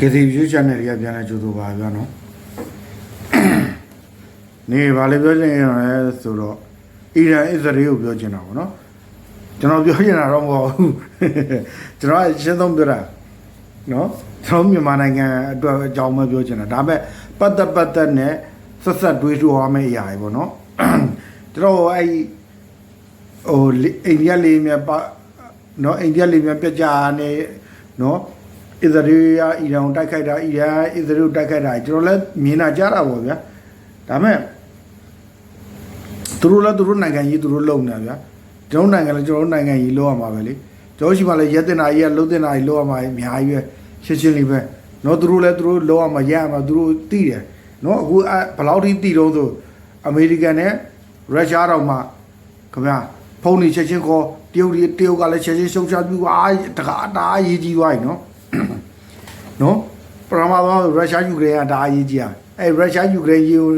ကစီယူချန်နယ်တွေကပြန်လဲကြိုးဆိုပါဗျာနော်နေဘာလဲပြောချင်ရလဲဆိုတော့အီရန်အစ္စရေးကိုပြောချင်တာပေါ့နော်ကျွန်တော်ပြောချင်တာတော့မဟုတ်ဘူးကျွန်တော်အရှင်းဆုံးပြောတာနော်ကျွန်တော်မြန်မာနိုင်ငံအတွက်အကြောင်းပဲပြောချင်တာဒါပေမဲ့ပတ်သက်ပတ်သက်နဲ့ဆက်ဆက်တွေးထူရမယ့်အရာတွေပေါ့နော်ကျွန်တော်အဲ့ဟိုအိန္ဒိယလေးမြတ်ပါနော်အိန္ဒိယလေးမြတ်ပြကြနေနော် အစ္စရေးရအီရန်တိုက်ခိုက်တာအီရန်အစ္စရေးတိုက်ခိုက်တာကျွန်တော်လည်းမြင်လာကြတာပေါ့ဗျာဒါမဲ့သူတို့လည်းသူတို့နိုင်ငံကြီးသူတို့လုံနေဗျာကျွန်တော်နိုင်ငံလည်းကျွန်တော်နိုင်ငံကြီးလုံရမှာပဲလေကျွန်တော်ရှိမှလည်းရက်တင်တာကြီးကလုံတင်တာကြီးလုံရမှာအများကြီးပဲရှင်းရှင်းလေးပဲနော်သူတို့လည်းသူတို့လုံရမှာရရမှာသူတို့သိတယ်နော်အခုဘယ်လောက်ထိသိတော့ဆိုအမေရိကန်နဲ့ရုရှားတော့မှခင်ဗျာဖုန်းတွေချက်ချင်းခေါ်တရုတ်တွေတရုတ်ကလည်းချက်ချင်းရှုံချပြူအားတကားတားရေးကြီးသွားပြီနော် ပရမသောရုရှားယူကရိန်းကဒါအရေးကြီးอ่ะအဲရုရှားယူကရိန်းကြီးကို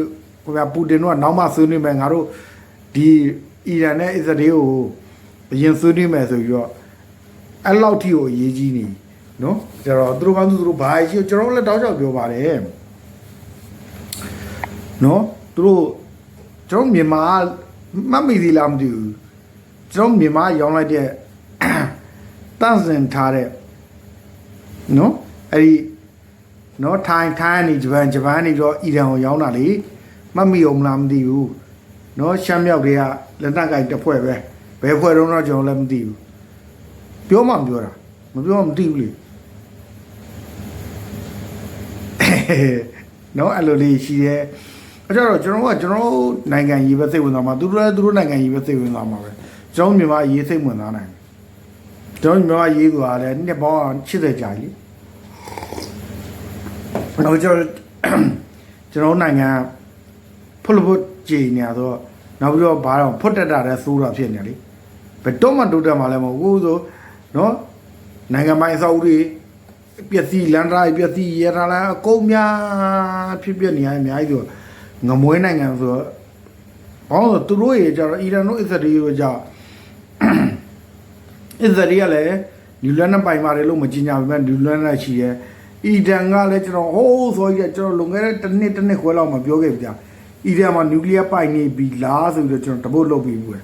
ခင်ဗျာပူတင်တို့ကနောက်မှဆွေးနွေးမယ်ငါတို့ဒီအီရန်နဲ့အစ္စရေးကိုအရင်ဆွေးနွေးမယ်ဆိုပြီးတော့အဲ့လောက်ထိကိုအရေးကြီးနေနော်ကျတော့သူတို့ကသူတို့ဘာအရေးကျွန်တော်လည်းတောက်ချောက်ပြောပါတယ်နော်သူတို့ကျွန်တော်မြန်မာမတ်မိသေးလားမသိဘူးကျွန်တော်မြန်မာရောင်းလိုက်တဲ့တန့်စင်ထားတဲ့နော်အဲ့ဒီ နော်ထိုင်းထိုင်းနေဂျပန်ဂျပန်နေတော့အီရန်ကိုရောင်းတာလေမတ်မိအောင်မလားမသိဘူးနော်ရှမ်းမြောက်တွေကလက်နက်ကိုင်တစ်ဖွဲ့ပဲဘယ်ဖွဲ့တော့တော့ကျွန်တော်လည်းမသိဘူးပြောမှမပြောတာမပြောမှမသိဘူးလေနော်အဲ့လိုလေးရှိတယ်အဲ့တော့ကျွန်တော်ကကျွန်တော်နိုင်ငံကြီးပဲစိတ်ဝင်စားမှာသူတို့လည်းသူတို့နိုင်ငံကြီးပဲစိတ်ဝင်စားမှာပဲကျွန်တော်မြန်မာအရေးစိတ်ဝင်စားနိုင်တယ်ကျွန်တော်မြန်မာရေးသွားတယ်နှစ်ပေါင်း80ကြာကြီး တော့ကျွန်တော်ကျွန်တော်နိုင်ငံဖုတ်ဖို့ကြည်နေတော့နောက်ပြီးတော့ဘာတော့ဖွတ်တက်တာလည်းစိုးတာဖြစ်နေလေဘယ်တော့မှတိုးတက်မှလည်းမဟုတ်ဘူးဆိုနော်နိုင်ငံပိုင်အဆောက်အဦတွေပျက်စီးလန်ဒရာပျက်စီးရတာလည်းအကုန်များဖြစ်ပြနေရအများကြီးဆိုငမွေးနိုင်ငံဆိုတော့ဘာလို့လဲသူတို့ရေကြတော့အီရန်တို့အစ္စရေးတို့ကြအစ္စရေးကလည်းလူလွမ်းနဲ့ပိုင်ပါတယ်လို့မကြီးညာပေမဲ့လူလွမ်းနဲ့ရှိရဲ့ အီဒန်ကလည်းကျွန်တော်ဟိုးဆိုကြီးကျွန်တော်လွန်ခဲ့တဲ့တစ်နှစ်တစ်နှစ်ခွဲလောက်မှပြောခဲ့ပြအီဒန်မှာနျူကလ িয়ার ပိုင်နေပြီလားဆိုပြီးတော့ကျွန်တော်တပုတ်လုပ်ပြီးဘူး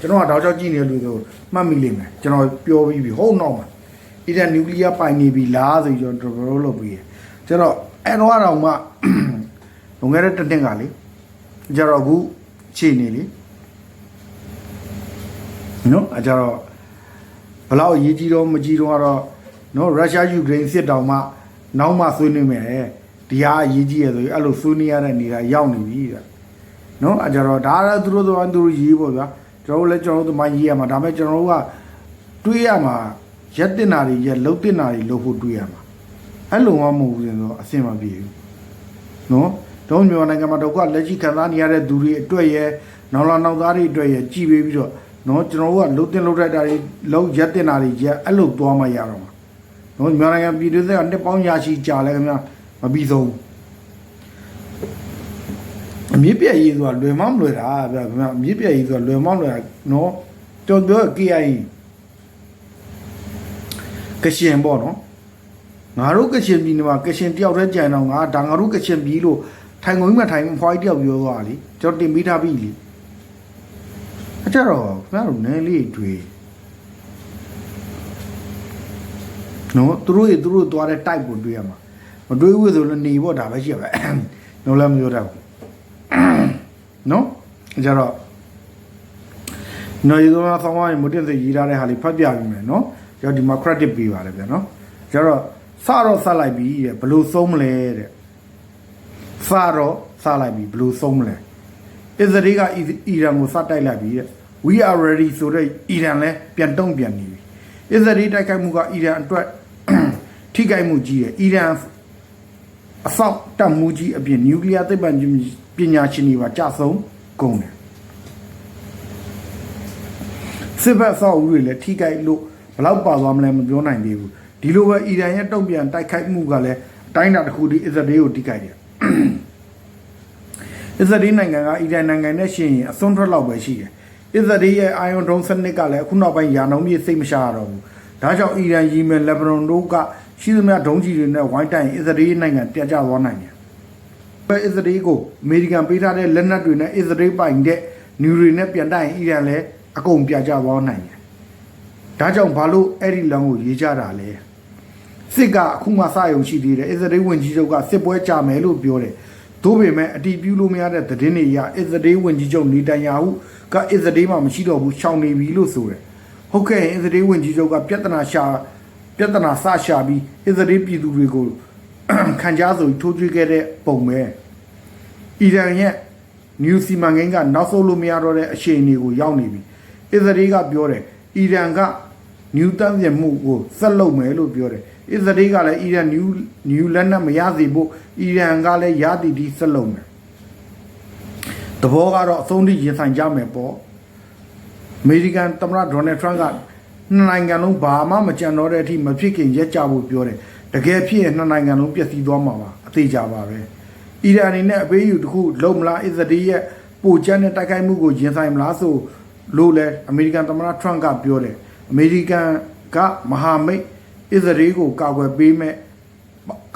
ကျွန်တော်ကတောက်ချောက်ကြည့်နေလို့ဆိုမှတ်မိလိမ့်မယ်ကျွန်တော်ပြောပြီးပြီဟုတ်တော့မှာအီဒန်နျူကလ িয়ার ပိုင်နေပြီလားဆိုပြီးကျွန်တော်တပုတ်လုပ်ပြီးကျွန်တော်အဲ့တော့တော့မှလွန်ခဲ့တဲ့တစ်နှစ်ကလေကျတော့အခုခြေနေလေနော်အကြတော့ဘလောက်အရေးကြီးတော့မကြီးတော့ကတော့ နော်ရုရှားယူကရိန်းစစ်တောင်မှ နောက်မှဆွေးနွေးမယ်ဒီဟာအရေးကြီးရဆိုရင်အဲ့လိုဆွေးနွေးရတဲ့နေတာရောက်နေပြီတဲ့နော်အကြတော့ဒါလည်းသူတို့တော့သူတို့ရေးပေါ့ဗျာကျွန်တော်တို့လည်းကျွန်တော်တို့သမိုင်းရေးရမှာဒါပေမဲ့ကျွန်တော်တို့ကတွေးရမှာရက်တင်တာတွေရက်လှုပ်တင်တာတွေလှုပ်ဖို့တွေးရမှာအဲ့လိုမှမဟုတ်ဘူးဆိုတော့အဆင်မပြေဘူးနော်တော့မြန်မာနိုင်ငံမှာတော့ကလက်ရှိခံစားနေရတဲ့သူတွေအတွက်ရဲ့နောက်လာနောက်သားတွေအတွက်ရဲ့ကြည်ပေးပြီးတော့နော်ကျွန်တော်တို့ကလှုပ်တင်လှုပ်ထိုက်တာတွေလှုပ်ရက်တင်တာတွေရက်အဲ့လိုသွားမှရတော့မှာ နော်မြန်မာနိုင်ငံပြည်သူတွေကနှစ်ပေါင်းရာရှိကြာလဲခင်ဗျာမပြီးဆုံးအမြင့်ပြည့်ရေးဆိုတာလွယ်မမလွယ်တာဗျာခင်ဗျာအမြင့်ပြည့်ရေးဆိုတာလွယ်မမလွယ်တာနော်ကျွန်တော်ပြော KI ကရှင်ပေါ့နော်ငါတို့ကရှင်ပြည်နယ်မှာကရှင်တယောက်တည်းကြံတော့ငါဒါငါတို့ကရှင်ပြည်လို့ထိုင်ကုန်ကြီးမှာထိုင်ဖွားကြီးတယောက်ပြောသွားတာလေကျွန်တော်တင်မိထားပြီလေအကြတော့ခင်ဗျားတို့နည်းလေးတွေ့ နော်သူတို့ရသူတို့သွားတဲ့ type ကိုတွေ့ရမှာမတွေ့ဘူးဆိုလည်းနေပေါ့ဒါပဲရှိရပဲတော့လည်းမပြောတတ်ဘူးနော်အကြတော့နော်ဒီတော့ဆောင်းဝိုင်းမတင်စေရေးထားတဲ့ဟာလေးဖတ်ပြပြီးမယ်နော်ကျွန်တော်ဒီမှာ credit ပေးပါလေဗျာနော်ကျတော့စတော့ဆက်လိုက်ပြီတဲ့ဘယ်လိုဆုံးမလဲတဲ့စတော့စလိုက်ပြီဘယ်လိုဆုံးမလဲအစ္စရေးကအီရန်ကိုစတိုက်လိုက်ပြီတဲ့ we are ready ဆိုတော့အီရန်လည်းပြန်တုံ့ပြန်နေပြီအစ္စရေးတိုက်ခိုက်မှုကအီရန်အတွက် ထိခိုက်မှုကြီးတယ်အီရန်အဆောက်တပ်မှုကြီးအပြင်နျူကလ িয়ার သိပ္ပံပညာရှင်တွေပါကြဆုံးကုန်တယ်စစ်ဘက်ဆောက်ဦးတွေလည်းထိခိုက်လို့ဘယ်လောက်ပါသွားမလဲမပြောနိုင်သေးဘူးဒီလိုပဲအီရန်ရဲ့တုံ့ပြန်တိုက်ခိုက်မှုကလည်းအတိုင်းအတာတစ်ခုဒီအစ္စရေးကိုထိခိုက်တယ်အစ္စရေးနိုင်ငံကအီရန်နိုင်ငံနဲ့ရှင်ရင်အစွန်းထွက်လောက်ပဲရှိတယ်အစ္စရေးရဲ့အာယွန်ဒုံးစနစ်ကလည်းအခုနောက်ပိုင်းယာနှုံးပြည့်စိတ်မရှာရတော့ဘူးဒါကြောင့်အီရန်ယီမန်လက်ဘနွန်တို့က ရှိသမျှဒုံးကြီးတွေနဲ့ဝိုင်းတိုင်အစ္စရေးနိုင်ငံပြတ်ကျသွားနိုင်တယ်ပဲအစ္စရေးကိုအမေရိကန်ပေးထားတဲ့လက်နက်တွေနဲ့အစ္စရေးပိုင်တဲ့နျူတွေနဲ့ပြန်တိုင်အီရန်လည်းအကုန်ပြတ်ကျသွားနိုင်တယ်ဒါကြောင့်ဘာလို့အဲ့ဒီလမ်းကိုရေးကြတာလဲစစ်ကအခုမှစရုံရှိသေးတယ်အစ္စရေးဝင်ကြီးချုပ်ကစစ်ပွဲကြမယ်လို့ပြောတယ်သို့ပေမဲ့အတီးပြူလို့မရတဲ့သတင်းတွေအရအစ္စရေးဝင်ကြီးချုပ်နေတန်ယာဟုကအစ္စရေးမှာမရှိတော့ဘူးရှောင်နေပြီလို့ဆိုတယ်ဟုတ်ကဲ့အစ္စရေးဝင်ကြီးချုပ်ကပြဿနာရှာ ပြဿနာဆရှာပြီးအစ္စရေးပြည်သူတွေကိုခံကြားဆိုထိုးကြွေးခဲ့တဲ့ပုံပဲအီရန်ရဲ့နျူစီမန်ကိန်းကနောက်ဆုံးလို့မရတော့တဲ့အခြေအနေကိုရောက်နေပြီအစ္စရေးကပြောတယ်အီရန်ကနျူတန့်ပြမှုကိုဆက်လုပ်မယ်လို့ပြောတယ်အစ္စရေးကလည်းအီရန်နျူနျူလက်နက်မရစေဖို့အီရန်ကလည်းရသည်ဒီဆက်လုပ်မယ်တဘောကတော့အဆုံးထိရင်ဆိုင်ကြမယ်ပေါ့အမေရိကန်သမ္မတဒေါ်နယ်ထရန့်က နှစ်နိုင်ငံလုံးဘာမှမကြံတော့တဲ့အထိမဖြစ်ခင်ရက်ကြဖို့ပြောတယ်တကယ်ဖြစ်ရင်နှစ်နိုင်ငံလုံးပျက်စီးသွားမှာပါအသေးကြပါပဲအီရန်အနေနဲ့အပေးယူတစ်ခုလုံးမလားအစ္စရေးရဲ့ပိုကျန်းတဲ့တိုက်ခိုက်မှုကိုရင်ဆိုင်မလားဆိုလို့လဲအမေရိကန်သမ္မတထရန့်ကပြောတယ်အမေရိကန်ကမဟာမိတ်အစ္စရေးကိုကာကွယ်ပေးမဲ့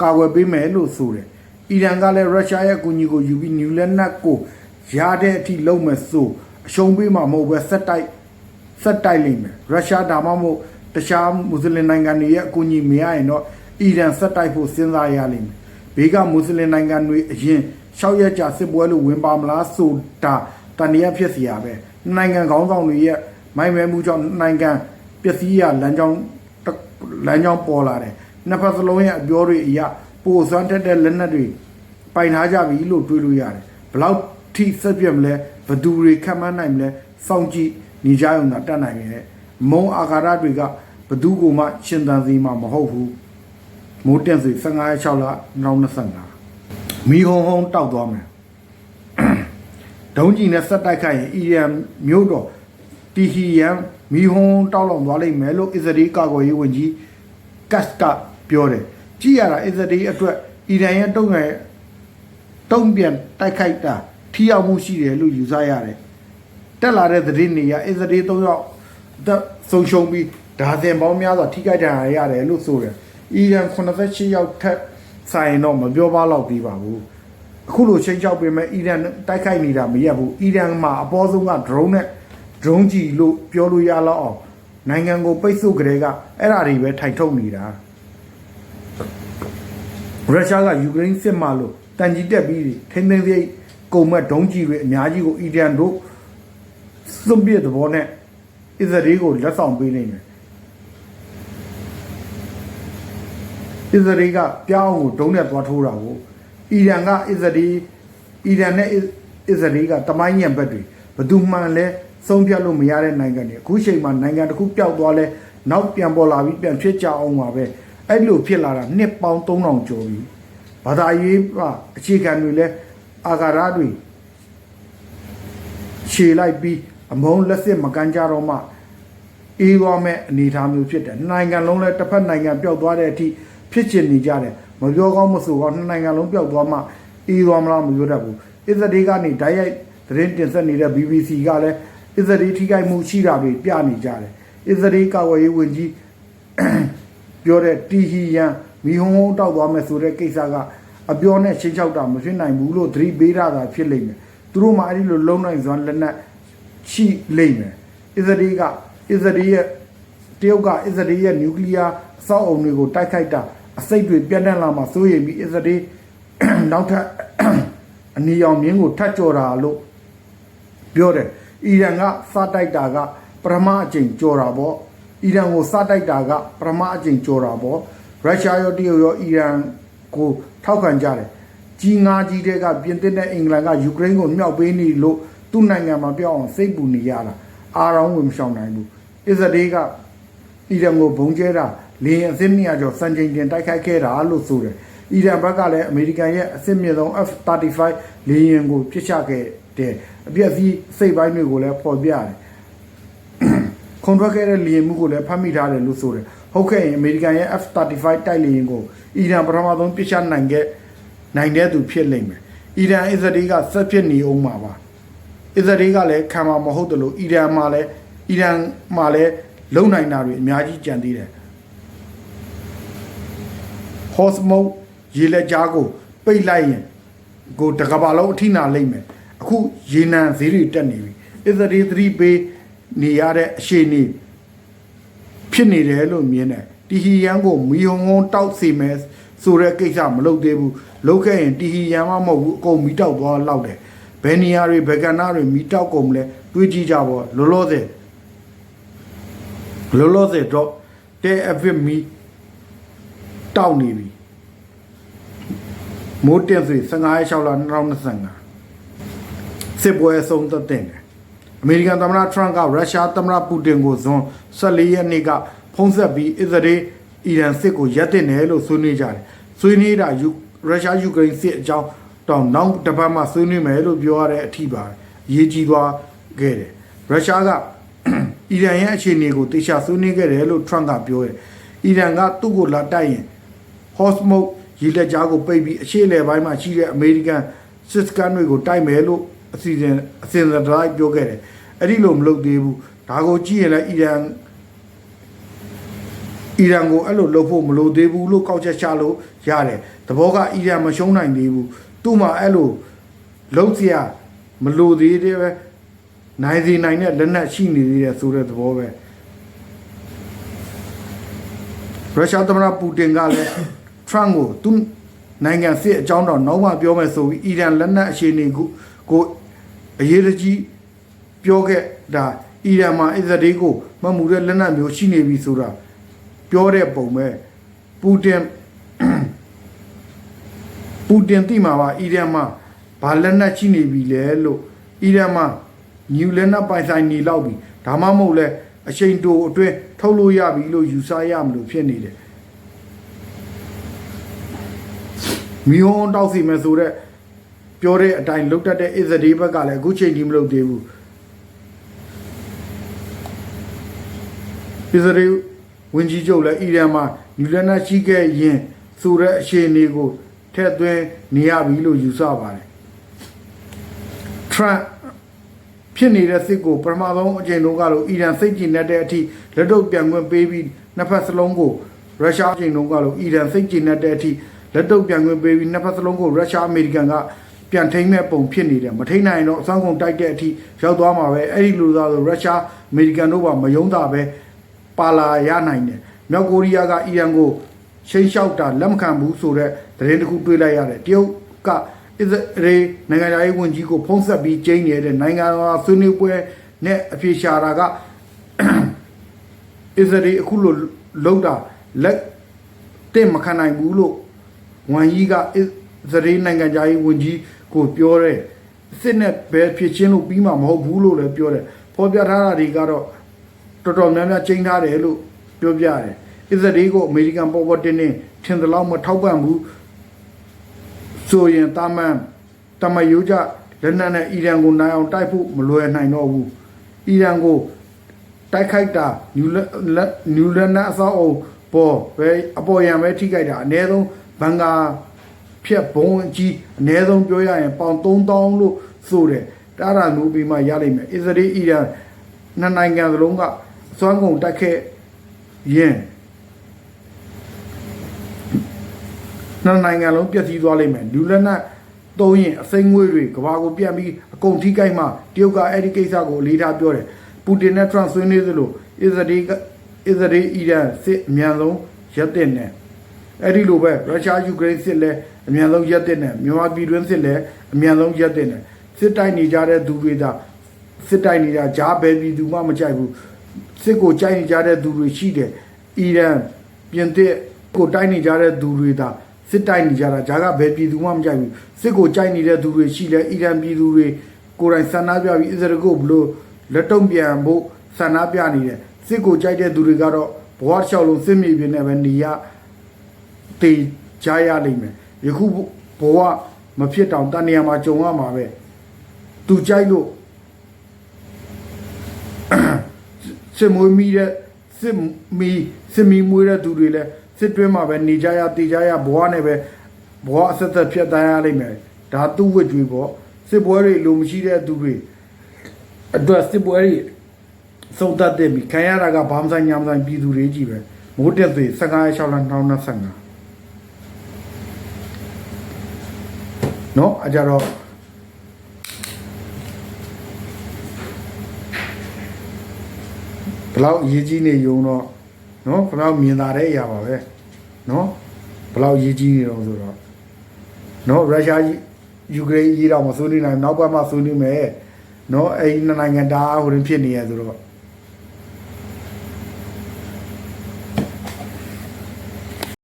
ကာကွယ်ပေးမယ်လို့ဆိုတယ်အီရန်ကလည်းရုရှားရဲ့အကူအညီကိုယူပြီးနျူလက်နက်ကိုရတဲ့အထိလုံးမယ်ဆိုအရှုံးပေးမှာမဟုတ်ပဲဆက်တိုက် ဆက်တိုက်လိမ့်မယ်ရုရှားဒါမှမဟုတ်တခြားမွတ်စလင်နိုင်ငံတွေရဲ့အကူအညီမရရင်တော့အီရန်ဆက်တိုက်ဖို့စဉ်းစားရလိမ့်မယ်ဘေးကမွတ်စလင်နိုင်ငံတွေအရင်ရှောက်ရက်ကြာစစ်ပွဲလို့ဝင်ပါမလားဆိုတာတန်ရဖြစ်စီရပဲနိုင်ငံခေါင်းဆောင်တွေရဲ့မိုင်မဲမှုကြောင့်နိုင်ငံပျက်စီးရလမ်းကြောင်းလမ်းကြောင်းပေါ်လာတယ်နှစ်ဖက်စလုံးရဲ့အပြောတွေအရပိုစွမ်းတက်တဲ့လက်နက်တွေပိုင်ထားကြပြီလို့တွေးလို့ရတယ်ဘလောက်ထိဆက်ပြတ်မလဲဘသူတွေခံမနိုင်မလဲစောင့်ကြည့် နေကြရုံသာတတ်နိုင်ရဲ့မုံအာဃာရတွေကဘသူကမှရှင်သန်စီမှာမဟုတ်ဘူးမိုးတက်စီ15ရက်6လ2025မီဟုံဟုံတောက်သွားမယ်ဒုံးကြီးနဲ့ဆက်တိုက်ခိုက်ရင်အီရန်မြို့တော်တီဟီယန်မီဟုံတောက်လောင်သွားလိမ့်မယ်လို့အစ္စရေးကာကွယ်ရေးဝန်ကြီးကတ်ကပြောတယ်ကြည့်ရတာအစ္စရေးအတွက်အီရန်ရဲ့တုံ့ပြန်တုံ့ပြန်တိုက်ခိုက်တာထိရောက်မှုရှိတယ်လို့ယူဆရတယ် တက်လာတဲ့သတင်းတွေကအစ္စရေး၃ယောက်သက်ဆုံးရှုံးပြီးဒါဇင်ပေါင်းများစွာထိခိုက်ဒဏ်ရာရတယ်လို့ဆိုတယ်အီရန်88ယောက်ထက်ဆိုင်တော့မပြောပါတော့သေးပါဘူးအခုလိုချိန်ချောက်ပေးမဲ့အီရန်တိုက်ခိုက်နေတာမရက်ဘူးအီရန်မှာအပေါ်ဆုံးက drone နဲ့ drone ကြီးလို့ပြောလို့ရတော့အောင်နိုင်ငံကိုပိတ်ဆို့ကြတဲ့ကအဲ့ဓာတွေပဲထိုင်ထုတ်နေတာရုရှားကယူကရိန်းစစ်မှလို့တန်ကြီးတက်ပြီးထိမ့်သိမ်းသိမ်းကုန်မဲ့ဒုံးကြီးတွေအများကြီးကိုအီရန်တို့ စွန့်ပြစ်သဘောနဲ့အစ္စရေးကိုလက်ဆောင်ပေးနေတယ်အစ္စရေးကပြောင်းကိုဒုံးနဲ့သွားထိုးတာကိုအီရန်ကအစ္စရေးအီရန်နဲ့အစ္စရေးကတမိုင်းညံဘက်တွေဘယ်သူမှလည်းဆုံးဖြတ်လို့မရတဲ့နိုင်ငံတွေအခုချိန်မှာနိုင်ငံတစ်ခုပျောက်သွားလဲနောက်ပြန်ပေါ်လာပြီးပြန်ဖြစ်ကြအောင်ပါပဲအဲ့လိုဖြစ်လာတာနှစ်ပေါင်း3000ကျော်ပြီဘာသာရေးကအခြေခံတွေလဲအာဃာရတွေခြေလိုက်ပြီး အမုံလက်စစ်မကန်ကြတော့မှအေးသွားမဲ့အနေအထားမျိုးဖြစ်တယ်နိုင်ငံလုံးလဲတစ်ဖက်နိုင်ငံပျောက်သွားတဲ့အထိဖြစ်ချင်နေကြတယ်မပြောကောင်းမဆိုကောင်းနှစ်နိုင်ငံလုံးပျောက်သွားမှအေးသွားမလားမပြောတတ်ဘူးအစ္စရေးကနေဓာတ်ရိုက်သတင်းတင်ဆက်နေတဲ့ BBC ကလည်းအစ္စရေးထိခိုက်မှုရှိတာတွေပြနေကြတယ်အစ္စရေးကာဝေးရေးဝန်ကြီးပြောတဲ့တီဟီယန်မီဟုံဟုံတောက်သွားမယ်ဆိုတဲ့ကိစ္စကအပြောနဲ့ချင်းချောက်တာမဖြစ်နိုင်ဘူးလို့သတိပေးရတာဖြစ်လိမ့်မယ်သူတို့မှအဲ့ဒီလိုလုံနိုင်စွမ်းလက်နက် ရှိလိမ့်မယ်အစ္စရေးကအစ္စရေးရဲ့တရုတ်ကအစ္စရေးရဲ့နျူကလ িয়ার အဆောက်အုံတွေကိုတိုက်ခိုက်တာအစိတ်တွေပြန့်နှံ့လာမှစိုးရိမ်ပြီးအစ္စရေးနောက်ထပ်အနီရောင်မြင်းကိုထတ်ကြော်တာလို့ပြောတယ်အီရန်ကစတိုက်တာကပရမအကျင့်ကြော်တာပေါ့အီရန်ကိုစတိုက်တာကပရမအကျင့်ကြော်တာပေါ့ရုရှားရောတရုတ်ရောအီရန်ကိုထောက်ခံကြတယ်ကြီးငါးကြီးတဲ့ကပြင်သစ်နဲ့အင်္ဂလန်ကယူကရိန်းကိုမြောက်ပေးနေလို့ သူ့နိုင်ငံမှာပြောင်းအောင်စိတ်ပူနေရတာအာရောင်းဝင်မရှောင်နိုင်ဘူးအစ္စရေးကအီရန်ကိုဘုံကျဲတာလေယာဉ်အသစ်မြတ်ကျော်စံချိန်တင်တိုက်ခိုက်ခဲ့တာလို့ဆိုတယ်အီရန်ဘက်ကလည်းအမေရိကန်ရဲ့အစ်စ်မြင့်ဆုံး F35 လေယာဉ်ကိုပြစ်ချခဲ့တယ်အပြည့်အစည်းစိတ်ပိုင်းတွေကိုလည်းပေါ်ပြတယ်ခွန်ထွက်ခဲ့တဲ့လေယာဉ်မှုကိုလည်းဖမ်းမိထားတယ်လို့ဆိုတယ်ဟုတ်ကဲ့အမေရိကန်ရဲ့ F35 တိုက်လေယာဉ်ကိုအီရန်ပထမဆုံးပြစ်ချနိုင်ခဲ့နိုင်တဲ့သူဖြစ်လိမ့်မယ်အီရန်အစ္စရေးကဆက်ဖြစ်နေအောင်မှာပါ အစ္စရေးကလည်းခံမှာမဟုတ်တယ်လို့အီရန်မှာလည်းအီရန်မှာလည်းလုံနိုင်တာတွေအများကြီးကြံသေးတယ်ဟော့စမုတ်ရေလက်ကြားကိုပိတ်လိုက်ရင်ကိုတကဘာလုံးအထိနာလိမ့်မယ်အခုရေနံဈေးတွေတက်နေပြီအစ္စရေးသတိပေးနေရတဲ့အရှိန်နေဖြစ်နေတယ်လို့မြင်တယ်တီဟီယန်ကိုမီယုံငုံတောက်စီမယ်ဆိုတဲ့ကိစ္စမလုပ်သေးဘူးလုပ်ခဲ့ရင်တီဟီယန်မှမဟုတ်ဘူးအကုန်မီတောက်သွားလောက်တယ် ဘယ်နေရာတွေဘယ်ကဏ္ဍတွေမီတောက်ကုန်မလဲတွေးကြည့်ကြပါလောလောဆယ်လောလောဆယ်တော့တဲ့အဖစ်မီတောက်နေပြီမိုးတက်စီ15ရက်6လ2025စစ်ပွဲဆုံးသက်တဲ့တယ်အမေရိကန်သမ္မတထရန့်ကရုရှားသမ္မတပူတင်ကိုဇွန်14ရက်နေ့ကဖုံးဆက်ပြီးအစ္စရေးအီရန်စစ်ကိုရပ်တင်တယ်လို့ဆွေးနွေးကြတယ်ဆွေးနွေးတာယူရုရှားယူကရိန်းစစ်အကြောင်း တောင်နောက်တစ်ပတ်မှဆွေးနွေးမယ်လို့ပြောရတဲ့အထိပါအရေးကြီးသွားခဲ့တယ်ရုရှားကအီရန်ရဲ့အခြေအနေကိုတေချာဆွေးနွေးခဲ့တယ်လို့ထရန့်ကပြောတယ်အီရန်ကသူ့ကိုလာတိုက်ရင် Hosmok ရေလက်ကြားကိုပိတ်ပြီးအရှေ့လယ်ပိုင်းမှာရှိတဲ့အမေရိကန်စစ်စကန်တွေကိုတိုက်မယ်လို့အစီအစဉ်အစဉ်အတိုင်းပြောခဲ့တယ်အဲ့ဒီလိုမလုပ်သေးဘူးဒါကိုကြည့်ရင်လည်းအီရန်အီရန်ကိုအဲ့လိုလုပ်ဖို့မလိုသေးဘူးလို့ကောက်ချက်ချလို့ရတယ်သဘောကအီရန်မရှုံးနိုင်သေးဘူး သူ့မှာအဲ့လိုလုံးစရာမလိုသေးတဲ့ပဲနိုင်စီနိုင်တဲ့လက်နက်ရှိနေသေးတယ်ဆိုတဲ့သဘောပဲရုရှားသမ္မတပူတင်ကလည်းထရန့်ကိုသူနိုင်ငံစစ်အကြောင်းတော့နောက်မှပြောမယ်ဆိုပြီးအီရန်လက်နက်အခြေအနေကိုကိုအရေးတကြီးပြောခဲ့ဒါအီရန်မှာအစ္စရေးကိုမမှုတဲ့လက်နက်မျိုးရှိနေပြီဆိုတာပြောတဲ့ပုံပဲပူတင်ပူ တင်သိမှာပါအီရန်မှာဘာလက်နက်ရှိနေပြီလဲလို့အီရန်မှာညူလက်နက်ပိုင်ဆိုင်နေလောက်ပြီဒါမှမဟုတ်လဲအချိန်တိုအတွင်းထုတ်လို့ရပြီလို့ယူဆရမလို့ဖြစ်နေတယ်မီယွန်တောက်စီမယ်ဆိုတော့ပြောတဲ့အတိုင်းလုတ်တက်တဲ့အစ္စရေးဘက်ကလည်းအခုချိန်ကြီးမလုပ်သေးဘူးအစ္စရေးဝင်ကြီးချုပ်လည်းအီရန်မှာယူလက်နက်ရှိခဲ့ရင်ဆိုတဲ့အခြေအနေကို ထည့်သွင်းနေရပြီလို့ယူဆပါတယ်ထရန့်ဖြစ်နေတဲ့စစ်ကိုပထမဆုံးအကြိမ်လုံးကတော့အီရန်စိတ်ကြည်နေတဲ့အထိလက်တော့ပြန်ခွင့်ပေးပြီးနှစ်ဖက်စလုံးကိုရုရှားအကြိမ်လုံးကတော့အီရန်စိတ်ကြည်နေတဲ့အထိလက်တော့ပြန်ခွင့်ပေးပြီးနှစ်ဖက်စလုံးကိုရုရှားအမေရိကန်ကပြန်ထိမ့်မဲ့ပုံဖြစ်နေတယ်မထိမ့်နိုင်တော့အဆောင်ကုန်တိုက်တဲ့အထိရောက်သွားမှာပဲအဲ့ဒီလိုသာဆိုရုရှားအမေရိကန်တို့ကမယုံတာပဲပါလာရနိုင်တယ်မြောက်ကိုရီးယားကအီရန်ကိုချိန်လျှောက်တာလက်မခံဘူးဆိုတော့ သတင်းတစ်ခုတွေ့လိုက်ရတယ်တရုတ်ကအစ္စရေးနိုင်ငံရေးဝန်ကြီးကိုဖုံးဆက်ပြီးကျင်းနေတဲ့နိုင်ငံတော်ဆွေးနွေးပွဲနဲ့အပြေရှာတာကအစ္စရေးအခုလိုလောက်တာလက်တင်မခံနိုင်ဘူးလို့ဝန်ကြီးကအစ္စရေးနိုင်ငံသားရေးဝန်ကြီးကိုပြောတယ်စစ်နဲ့ပဲဖြစ်ချင်းလို့ပြီးမှမဟုတ်ဘူးလို့လည်းပြောတယ်ဖော်ပြထားတာတွေကတော့တော်တော်များများချိန်ထားတယ်လို့ပြောပြတယ်အစ္စရေးကိုအမေရိကန်ပေါ်ပေါ်တင်နေထင်သလောက်မထောက်ပံ့ဘူး ဆိုရင်တာမန်တမယုကြလက်နက်နဲ့အီရန်ကိုနိုင်အောင်တိုက်ဖို့မလွယ်နိုင်တော့ဘူးအီရန်ကိုတိုက်ခိုက်တာနျူလက်နျူလက်နက်အစောအုံပေါ်ပဲအပေါ်ရံပဲထိခိုက်တာအနည်းဆုံးဘန်ကာဖြက်ဘုံအကြီးအနည်းဆုံးပြောရရင်ပေါင်3000လို့ဆိုတယ်တာရာနူပြီးမှရလိမ့်မယ်အစ္စရေးအီရန်နှစ်နိုင်ငံစလုံးကစွမ်းကုန်တိုက်ခဲ့ရင် နှစ်နိုင်ငံလုံးပြည့်စည်သွားလိမ့်မယ်နျူလက်နက်သုံးရင်အစိမ်းငွေတွေကဘာကိုပြန်ပြီးအကုန်ထိခိုက်မှတရုတ်ကအဲ့ဒီကိစ္စကိုအလေးထားပြောတယ်ပူတင်နဲ့ထရန့်ဆွေးနွေးသလိုအစ္စရေးကအစ္စရေးအီရန်စစ်အမြန်ဆုံးရပ်တဲ့နဲ့အဲ့ဒီလိုပဲရုရှားယူကရိန်းစစ်လည်းအမြန်ဆုံးရပ်တဲ့နဲ့မြန်မာပြည်တွင်းစစ်လည်းအမြန်ဆုံးရပ်တဲ့နဲ့စစ်တိုက်နေကြတဲ့သူတွေဒါစစ်တိုက်နေတာဂျားဘယ်ပြည်သူမှမကြိုက်ဘူးစစ်ကိုကြိုက်နေကြတဲ့သူတွေရှိတယ်အီရန်ပြင်သစ်ကိုတိုက်နေကြတဲ့သူတွေဒါ စစ်တိုက်နေကြတာဂျာကဘယ်ပြည်သူမှမကြိုက်ဘူးစစ်ကိုကြိုက်နေတဲ့သူတွေရှိလဲအီရန်ပြည်သူတွေကိုယ်တိုင်ဆန္ဒပြပြီးအစ္စရေးကိုဘလို့လက်တုံ့ပြန်ဖို့ဆန္ဒပြနေတယ်စစ်ကိုကြိုက်တဲ့သူတွေကတော့ဘဝတစ်လျှောက်လုံးစစ်မြေပြင်နဲ့ပဲနေရတေကြရလိမ့်မယ်ယခုဘဝမဖြစ်တောင်တန်နေရာမှာကြုံရမှာပဲသူကြိုက်လို့စစ်မွေးမိတဲ့စစ်မီစစ်မီမွေးတဲ့သူတွေလည်း စစ်တွင်းမှာပဲနေကြရတည်ကြရဘဝနဲ့ပဲဘဝအဆက်သက်ဖြတ်တန်းရလိမ့်မယ်ဒါသူ့ဝိကျွေးပေါ့စစ်ပွဲတွေလိုမရှိတဲ့သူတွေအတွက်စစ်ပွဲတွေဆုံးသက်တဲ့ပြီခံရတာကဘာမှဆိုင်ညာမဆိုင်ပြည်သူတွေကြီးပဲမိုးတက်သေး15ရက်6လ2025เนาะအကြတော့ဘလောက်အရေးကြီးနေရုံတော့ နော်ဘလောက်မြင်သာတဲ့အရာပါပဲနော်ဘလောက်အရေးကြီးနေတော့ဆိုတော့နော်ရုရှားကြီးယူကရိန်းကြီးတော့မဆွေးနွေးနိုင်ဘူးနောက်ပတ်မှဆွေးနွေးမယ်နော်အဲ့ဒီနှစ်နိုင်ငံတအားဟိုရင်ဖြစ်နေရဆိုတော့